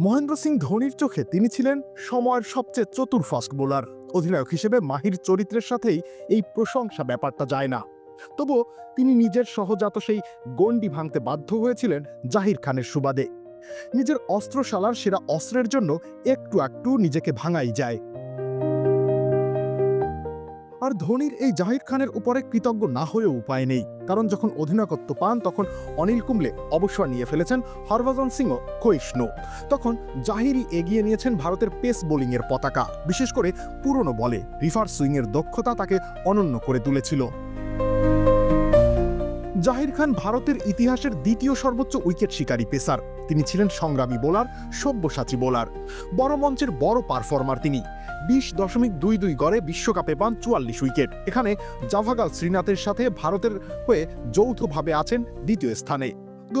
মহেন্দ্র সিং ধোনির চোখে তিনি ছিলেন সময়ের সবচেয়ে চতুর ফাস্ট বোলার। অধিনায়ক হিসেবে মাহির চরিত্রের সাথেই এই প্রশংসা ব্যাপারটা যায় না। তবুও তিনি নিজের সহজাত সেই গণ্ডি ভাঙতে বাধ্য হয়েছিলেন জাহির খানের সুবাদে। নিজের অস্ত্রশালার সেরা অস্ত্রের জন্য একটু একটু নিজেকে ভাঙাই যায়। আর ধোনির এই জাহির খানের উপরে কৃতজ্ঞ না হয়েও উপায় নেই। কারণ যখন অধিনায়কত্ব পান, তখন অনিল কুম্বলে অবসর নিয়ে ফেলেছেন হরভজন সিংও ক্ষয়িষ্ণু। তখন জাহিরই এগিয়ে নিয়েছেন ভারতের পেস বোলিংয়ের পতাকা, বিশেষ করে পুরনো বলে। রিভার সুইংয়ের দক্ষতা তাকে অনন্য করে তুলেছিল। জাহির খান ভারতের ইতিহাসের দ্বিতীয় সর্বোচ্চ উইকেট শিকারী পেসার। তিনি ছিলেন সংগ্রামী বোলার, সব্যসাচী বোলার। বড় মঞ্চের বড় পারফর্মার তিনি। বিশ দশমিক দুই দুই গড়ে বিশ্বকাপে পান চুয়াল্লিশ উইকেট। এখানে জাভাগাল শ্রীনাথের সাথে ভারতের হয়ে যৌথভাবে আছেন দ্বিতীয় স্থানে। দু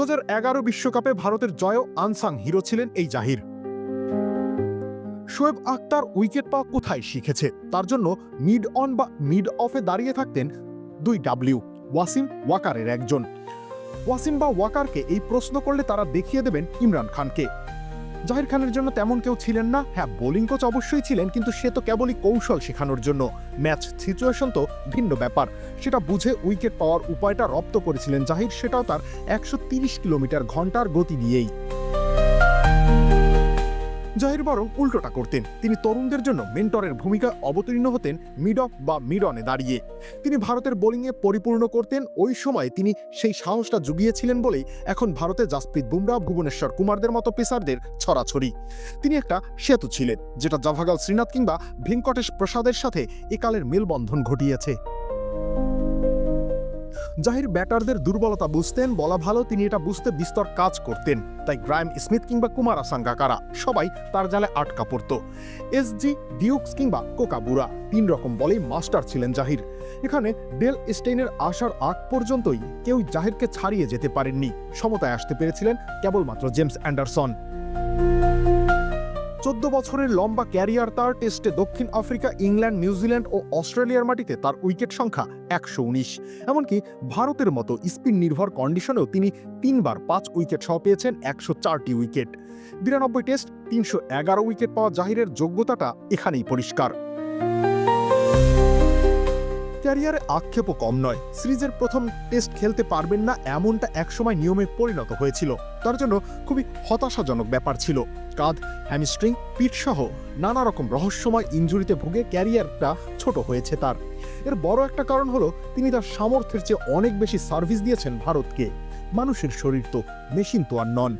বিশ্বকাপে ভারতের জয় আনসাং হিরো ছিলেন এই জাহির। শোয়েব আক্তার উইকেট পাওয়া কোথায় শিখেছে? তার জন্য মিড অন বা মিড অফে দাঁড়িয়ে থাকতেন দুই ডাব্লিউ। ওয়াসিম ওয়াকারের একজন। ওয়াসিম বা ওয়াকারকে এই প্রশ্ন করলে তারা দেখিয়ে দেবেন ইমরান খানকে। জাহির খানের জন্য তেমন কেউ ছিলেন না। হ্যাঁ বোলিং কোচ অবশ্যই ছিলেন, কিন্তু সে তো কেবলই কৌশল শেখানোর জন্য। ম্যাচ সিচুয়েশন তো ভিন্ন ব্যাপার। সেটা বুঝে উইকেট পাওয়ার উপায়টা রপ্ত করেছিলেন জাহির। সেটাও তার একশো কিলোমিটার ঘণ্টার গতি দিয়েই। জাহির বরং উল্টোটা করতেন। তিনি তরুণদের জন্য মেন্টরের ভূমিকা অবতীর্ণ হতেন মিড অফ বা মিড অনে দাঁড়িয়ে। তিনি ভারতের বোলিংয়ে পরিপূর্ণ করতেন, ওই সময় তিনি সেই সাহসটা জুগিয়েছিলেন বলেই এখন ভারতে জাসপ্রীত বুমরা, ভুবনেশ্বর কুমারদের মতো পেসারদের ছড়াছড়ি। তিনি একটা সেতু ছিলেন, যেটা জাভাগাল শ্রীনাথ কিংবা ভেঙ্কটেশ প্রসাদের সাথে একালের মেলবন্ধন ঘটিয়েছে। জাহির ব্যাটারদের দুর্বলতা বুঝতেন, বলা ভালো তিনি এটা বুঝতে বিস্তর কাজ করতেন। তাই গ্রায়াম স্মিথ কিংবা কুমার আসাঙ্গাকারা সবাই তার জালে আটকা পড়ত। এসজি ডিউকস কিংবা কোকাবুরা তিন রকম বলেই মাস্টার ছিলেন জাহির। এখানে ডেল স্টেইনের আসার আগ পর্যন্তই কেউ জাহিরকে ছাড়িয়ে যেতে পারেননি। সমতায় আসতে পেরেছিলেন কেবলমাত্র জেমস অ্যান্ডারসন। চোদ্দ বছরের লম্বা ক্যারিয়ার তার টেস্টে দক্ষিণ আফ্রিকা, ইংল্যান্ড নিউজিল্যান্ড ও অস্ট্রেলিয়ার মাটিতে তার উইকেট সংখ্যা একশো উনিশ। এমনকি ভারতের মতো স্পিন নির্ভর কন্ডিশনেও তিনি তিনবার পাঁচ উইকেট সহ পেয়েছেন একশো চারটি উইকেট। বিরানব্বই টেস্ট, তিনশো এগারো উইকেট পাওয়া জাহিরের যোগ্যতাটা এখানেই পরিষ্কার। ক্যারিয়ারে আক্ষেপও কম নয়। সিরিজের প্রথম টেস্ট খেলতে পারবেন না এমনটা একসময় নিয়মে পরিণত হয়েছিল। তার জন্য খুবই হতাশাজনক ব্যাপার ছিল। কাঁধ হ্যামস্ট্রিং পিঠ সহ নানা রকম রহস্যময় ইঞ্জুরিতে ভুগে ক্যারিয়ারটা ছোট হয়েছে তার। এর বড় একটা কারণ হলো, তিনি তার সামর্থ্যের চেয়ে অনেক বেশি সার্ভিস দিয়েছেন ভারতকে। মানুষের শরীর তো মেশিন তো আর নন।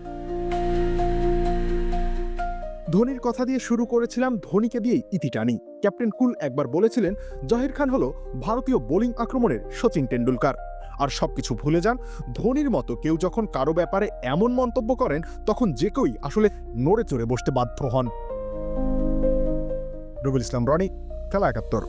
ধোনির কথা দিয়ে শুরু করেছিলাম ধোনিকে দিয়েই ইতি টানি। ক্যাপ্টেন কুল একবার বলেছিলেন, জহির খান হলো ভারতীয় বোলিং আক্রমণের সচিন টেন্ডুলকার আর সব কিছু ভুলে যান, ধোনির মতো কেউ যখন কারও ব্যাপারে এমন মন্তব্য করেন, তখন যে কেউই আসলে নড়ে চড়ে বসতে বাধ্য হন। রবিল ইসলাম, রনি, খেলা একাত্তর।